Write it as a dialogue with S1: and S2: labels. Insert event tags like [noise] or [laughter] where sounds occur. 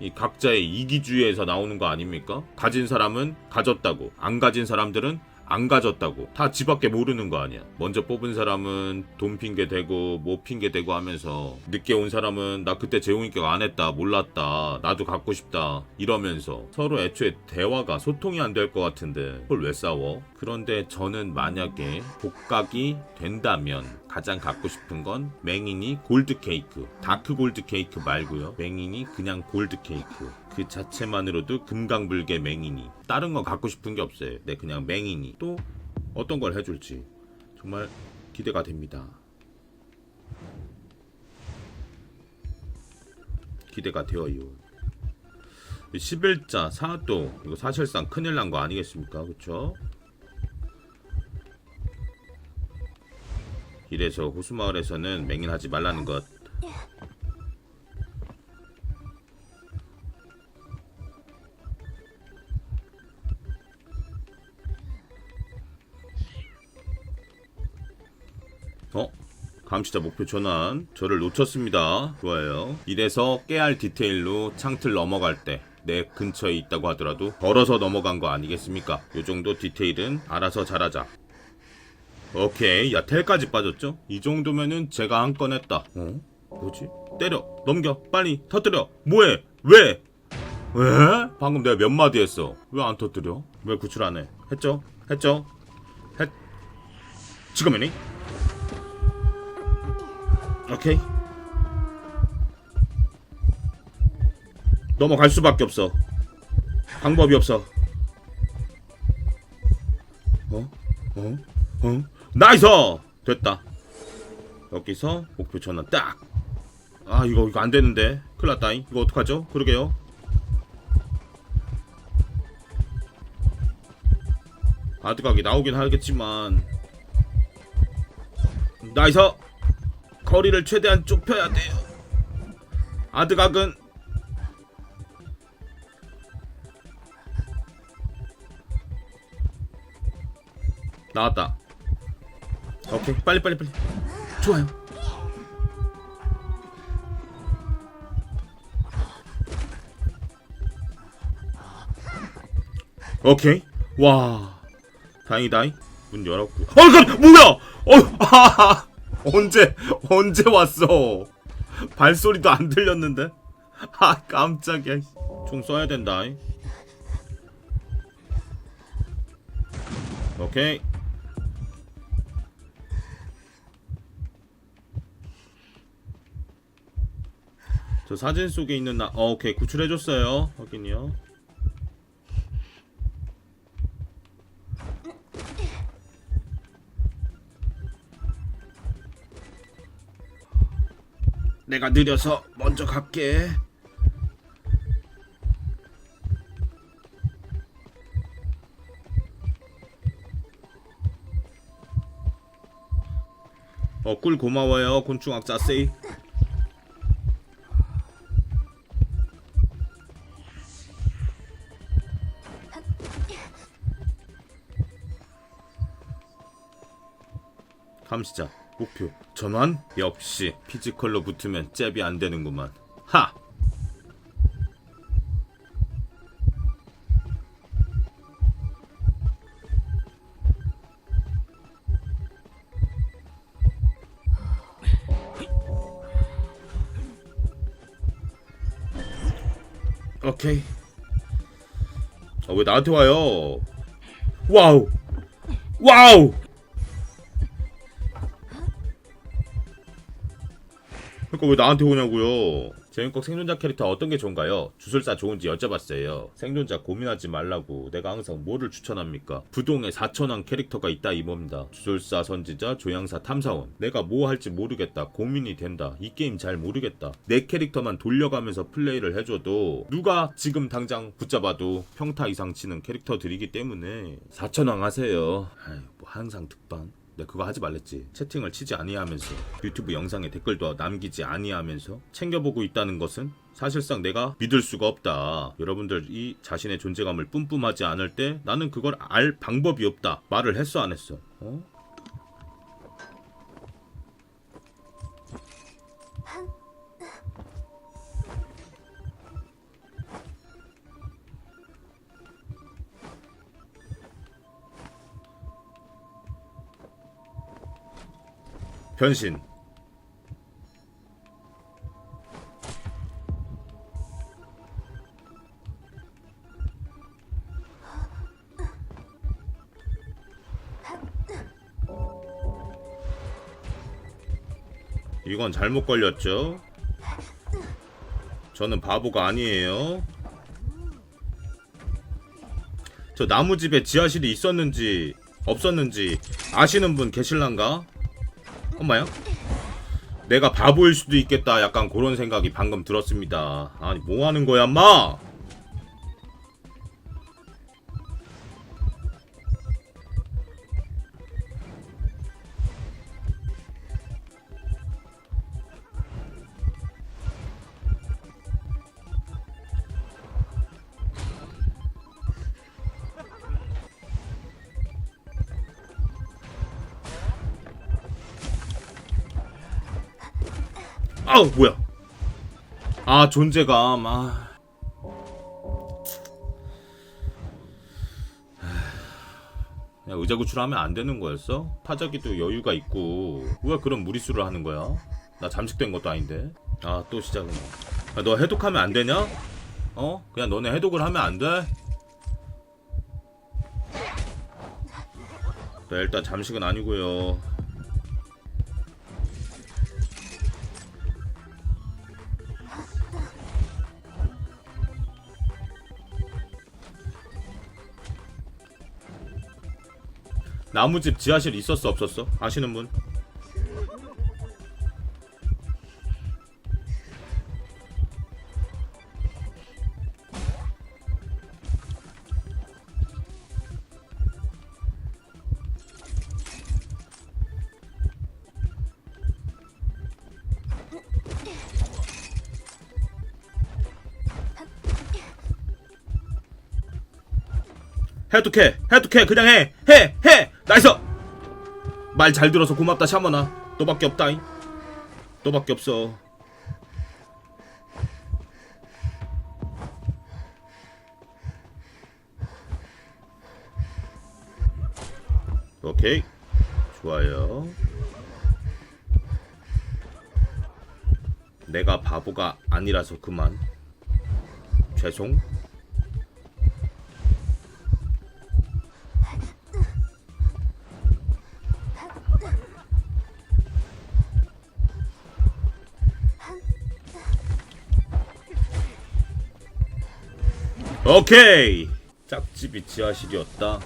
S1: 이 각자의 이기주의에서 나오는 거 아닙니까? 가진 사람은 가졌다고, 안 가진 사람들은 안 가졌다고 다 지밖에 모르는 거 아니야. 먼저 뽑은 사람은 돈 핑계 대고 뭐 핑계 대고 하면서 늦게 온 사람은 나 그때 재홍이가 안 했다 몰랐다 나도 갖고 싶다 이러면서 서로 애초에 대화가 소통이 안 될 것 같은데 그걸 왜 싸워? 그런데 저는 만약에 복각이 된다면 가장 갖고 싶은 건 맹인이 골드 케이크 다크 골드 케이크 말고요 맹인이 그냥 골드 케이크 그 자체만으로도 금강불개 맹인이 다른 거 갖고 싶은 게 없어요. 네 그냥 맹인이. 또 어떤 걸 해줄지 정말 기대가 됩니다. 기대가 되어요 11자 사도 이거 사실상 큰일 난 거 아니겠습니까? 그쵸? 이래서 호수마을에서는 맹인하지 말라는 것 어? 감시자 목표 전환. 저를 놓쳤습니다. 좋아요. 이래서 깨알 디테일로 창틀 넘어갈 때 내 근처에 있다고 하더라도 걸어서 넘어간 거 아니겠습니까? 요 정도 디테일은 알아서 잘하자. 오케이. 야 텔까지 빠졌죠? 이 정도면은 제가 한 건 했다. 어? 뭐지? 때려. 넘겨. 빨리 터뜨려. 뭐해? 왜? 왜? 방금 내가 몇 마디 했어? 왜 안 터뜨려? 왜 구출 안 해 했죠? 했죠? 했 지금 이니 오케이. 넘어갈 수밖에 없어. 방법이 없어. 어? 어? 어? 나이스! 됐다. 여기서 목표 전환 딱. 아 이거 이거 안 되는데. 큰일 났다. 이거 어떡하죠? 그러게요. 아드각이 나오긴 하겠지만 나이스! 거리를 최대한 좁혀야 돼요. 아드각은 나왔다. 오케이 빨리 빨리 빨리. 좋아요. 오케이. 와. 다행이다. 문 열었고. 어, 그 뭐야? 어, [laughs] 아, 언제 언제 왔어? 발소리도 안 들렸는데. 아, 깜짝이야. 총 써야 된다. 오케이. 저 사진 속에 있는 나, 어, 오케이 구출해줬어요. 확인이요. 내가 느려서 먼저 갈게. 어, 꿀 고마워요, 곤충학 자 세이. 감시자 목표. 전환? 역시. 피지컬로 붙으면 잽이 안 되는구만. 하! 오케이. 아, 왜 나한테 와요? 와우! 와우 그러니까 왜 나한테 오냐고요. 제인국 생존자 캐릭터 어떤 게 좋은가요? 주술사 좋은지 여쭤봤어요. 생존자 고민하지 말라고 내가 항상 뭐를 추천합니까? 부동에 4천원 캐릭터가 있다 이겁니다. 주술사 선지자, 조향사 탐사원. 내가 뭐 할지 모르겠다. 고민이 된다. 이 게임 잘 모르겠다. 내 캐릭터만 돌려가면서 플레이를 해줘도 누가 지금 당장 붙잡아도 평타 이상 치는 캐릭터들이기 때문에 4천원 하세요. 아이, 뭐 항상 득방. 내가 그거 하지 말랬지. 채팅을 치지 아니하면서 유튜브 영상에 댓글도 남기지 아니하면서 챙겨보고 있다는 것은 사실상 내가 믿을 수가 없다. 여러분들 이 자신의 존재감을 뿜뿜하지 않을 때 나는 그걸 알 방법이 없다. 말을 했어 안 했어? 어? 변신. 이건 잘못 걸렸죠? 저는 바보가 아니에요. 저 나무집에 지하실이 있었는지 없었는지 아시는 분 계실란가? 엄마야? 내가 바보일 수도 있겠다. 약간 그런 생각이 방금 들었습니다. 아니 뭐 하는 거야, 엄마? 아우 뭐야? 아 존재감. 아. 야 의자 구출하면 안 되는 거였어? 타자기도 여유가 있고 왜 그런 무리수를 하는 거야? 나 잠식된 것도 아닌데. 아 또. 야, 너 해독하면 안 되냐? 어? 그냥 너네 해독을 하면 안 돼? 네, 일단 잠식은 아니고요. 나무집 지하실 있었어 없었어? 아시는 분? 해독해 해독해 그냥 해 해 해. 나이스. 말 잘 들어서 고맙다 샤머나. 너밖에 없다잉. 너밖에 없어. 오케이. 좋아요. 내가 바보가 아니라서 그만. 죄송 오케이. 짝집이 지하실이었다